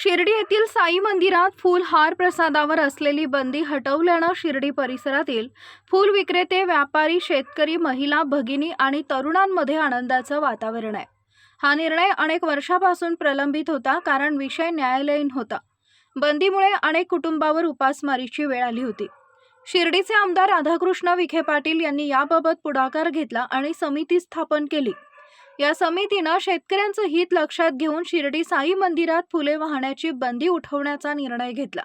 शिर्डी येथील साई मंदिरात फुलहार प्रसादावर असलेली बंदी हटवल्यानं शिर्डी परिसरातील फूल विक्रेते व्यापारी शेतकरी महिला भगिनी आणि तरुणांमध्ये आनंदाचं वातावरण आहे. हा निर्णय अनेक वर्षापासून प्रलंबित होता कारण विषय न्यायालयीन होता. बंदीमुळे अनेक कुटुंबावर उपासमारीची वेळ आली होती. शिर्डीचे आमदार राधाकृष्ण विखे पाटील यांनी याबाबत पुढाकार घेतला आणि समिती स्थापन केली. या समितीनं शेतकऱ्यांचं हित लक्षात घेऊन शिर्डी साई मंदिरात फुले वाहण्याची बंदी उठवण्याचा निर्णय घेतला.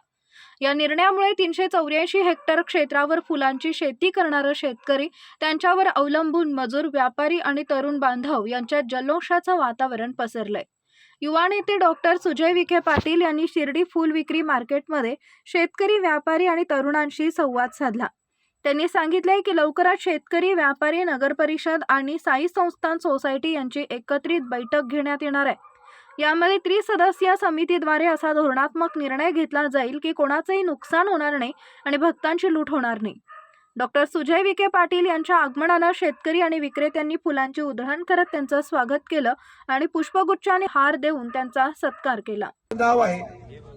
या निर्णयामुळे तीनशे चौऱ्याऐंशी हेक्टर क्षेत्रावर फुलांची शेती करणारे शेतकरी त्यांच्यावर अवलंबून मजूर व्यापारी आणि तरुण बांधव यांच्यात जल्लोषाचं वातावरण पसरलंय. युवा नेते डॉक्टर सुजय विखे पाटील यांनी शिर्डी फुल विक्री मार्केटमध्ये शेतकरी व्यापारी आणि तरुणांशी संवाद साधला. त्यांनी सांगितले की लवकरात शेतकरी व्यापारी नगरपरिषद आणि साई संस्थान सोसायटी यांची एकत्रित बैठक घेण्यात येणार आहे. यामध्ये त्रिसदस्यीय समितीद्वारे असा धोरणात्मक निर्णय घेतला जाईल की कोणाचंही नुकसान होणार नाही आणि भक्तांची लूट होणार नाही. डॉक्टर सुजय विखे पाटील यांच्या आगमनाला शेतकरी आणि विक्रेत्यांनी फुलांची उधळण करत त्यांचं स्वागत केलं आणि पुष्पगुच्छाने हार देऊन त्यांचा सत्कार केला. नाव आहे.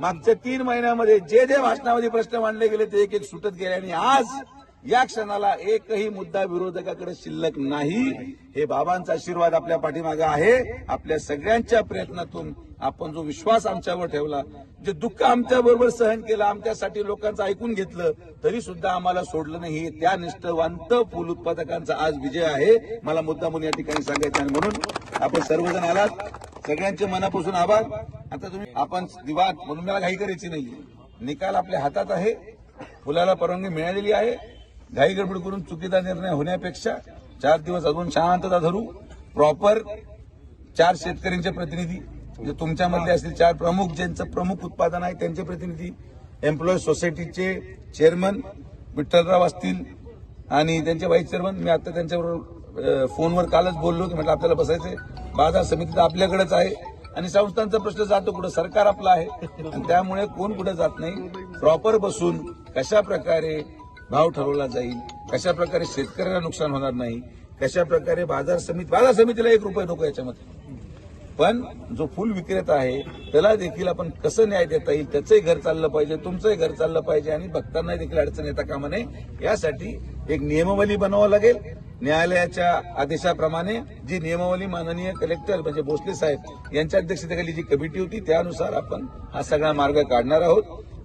मागच्या तीन महिन्यामध्ये जे जे भाषणामध्ये प्रश्न मांडले गेले ते एक एक सुटत गेले आणि आज या क्षणाला एकही मुद्दा विरोधकाकडे शिल्लक नाही. हे बाबांचा आशीर्वाद आपल्या पाठीमागे आहे. आपल्या सगळ्यांच्या प्रयत्नातून आपण जो विश्वास आमच्यावर ठेवला जे दुःख आमच्या बरोबर सहन केलं आमच्यासाठी लोकांचं ऐकून घेतलं तरी सुद्धा आम्हाला सोडलं नाही. त्या निष्ठवंत फुल उत्पादकांचा आज विजय आहे. मला मुद्दा म्हणून या ठिकाणी सांगायचं आणि म्हणून आपण सर्वजण आलात. सगळ्यांचे मनापासून आभार. आता तुम्ही आपण दिवा म्हणून मला घाई करायची नाही निकाल आपल्या हातात आहे. फुलाला परवानगी मिळालेली आहे. घाई गडबड करून चुकीचा निर्णय होण्यापेक्षा चार दिवस अजून शांतता धरू. प्रॉपर चार शेतकऱ्यांचे प्रतिनिधी म्हणजे तुमच्यामधले असतील चार प्रमुख ज्यांचं प्रमुख उत्पादन आहे त्यांचे प्रतिनिधी एम्प्लॉई सोसायटीचे चेअरमन विठ्ठलराव असतील आणि त्यांचे व्हाईस चेअरमन मी आता त्यांच्याबरोबर फोनवर कालच बोललो की म्हटलं आपल्याला बसायचं बाजार समिती तर आपल्याकडेच आहे. आणि संस्थांचा प्रश्न जातो कुठं सरकार आपलं आहे. आणि त्यामुळे कोण कुठं जात नाही. प्रॉपर बसून कशा प्रकारे भाव ठरवला जाईल कशा प्रकारे शेतकऱ्याला नुकसान होणार नाही कशा प्रकारे बाजार समिती बाजार समितीला एक रुपये नको याच्यामध्ये. पण जो फुल विक्रेता आहे त्याला देखील आपण कसं न्याय देता येईल त्याचंही घर चाललं पाहिजे तुमचंही घर चाललं पाहिजे आणि भक्तांना देखील अडचण येता कामा नये यासाठी एक नियमावली बनवावं लागेल. न्यायालयाच्या आदेशाप्रमाणे जी नियमावली माननीय कलेक्टर म्हणजे भोसले साहेब यांच्या अध्यक्षतेखाली जी कमिटी होती त्यानुसार आपण हा सगळा मार्ग काढणार आहोत.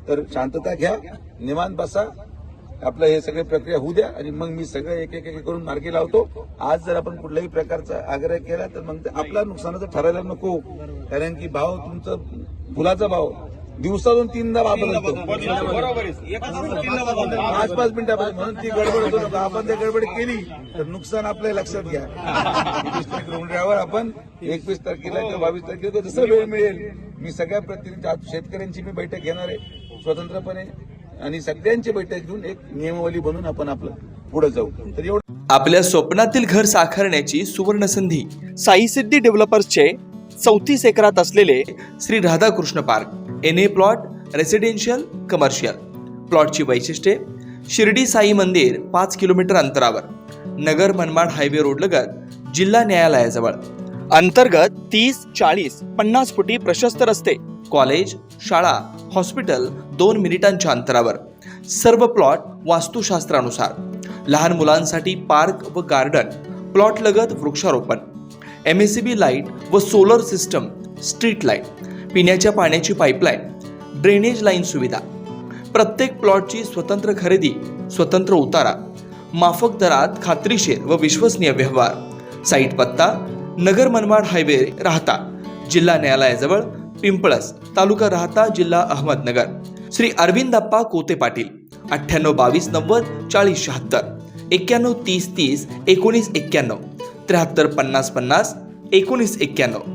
तर शांतता घ्या निवांत बसा. आपलं हे सगळे प्रक्रिया होऊ द्या आणि मग मी सगळं एक एक एक करून मार्गी लावतो. आज जर आपण कुठल्याही प्रकारचा आग्रह केला तर मग ते आपला नुकसानाचं ठरायला नको. कारण की भाव तुमचं फुलाचा भाव. दिवसातून तीनदा बदलतो पाच पाच मिनिटापासून म्हणून ती गडबड होतो आपण ते गडबड केली तर नुकसान आपल्या लक्षात घ्या. एकवीस तारीख रोवण्यावर आपण एकवीस तारखेला किंवा बावीस तारखेला जसं वेळ मिळेल मी सगळ्या प्रतिनिधी आज शेतकऱ्यांची मी बैठक घेणार आहे. स्वतंत्रपणे आणि सगळ्यांची बैठक घेऊन एक नियमावली बनवून आपण आपलं पुढे जाऊ. तर एवढं आपल्या स्वप्नातील घर साकारण्याची सुवर्ण संधी साई सिद्धी डेव्हलपर्सचे चौतीस एकरात असलेले Shri Radhakrishna park. N A plot residential commercial. प्लॉटची वैशिष्ट्ये शिर्डी साई मंदिर पाच किलोमीटर अंतरावर. नगर मनमाड हायवे रोडलगत जिल्हा न्यायालयाजवळ. अंतर्गत तीस चाळीस पन्नास फुटी प्रशस्त रस्ते कॉलेज शाळा हॉस्पिटल दोन मिनिटांच्या अंतरावर. सर्व प्लॉट वास्तुशास्त्रानुसार. लहान मुलांसाठी पार्क व गार्डन प्लॉट लगत वृक्षारोपण. M S C B light व सोलर सिस्टम स्ट्रीट लाइट. पिण्याच्या पाण्याची पाईपलाईन ड्रेनेज लाईन सुविधा प्रत्येक प्लॉटची स्वतंत्र खरेदी स्वतंत्र उतारा माफक दरात खात्रीशीर व विश्वसनीय व्यवहार. साईट पत्ता नगर मनमाड हायवे राहता जिल्हा न्यायालयाजवळ पिंपळस तालुका राहता जिल्हा अहमदनगर. श्री अरविंदप्पा कोते पाटील अठ्ठ्याण्णव बावीस नव्वद चाळीस शहात्तर एक्क्याण्णव तीस तीस एकोणीस एक्क्याण्णव त्र्याहत्तर पन्नास पन्नास एकोणीस एक्क्याण्णव.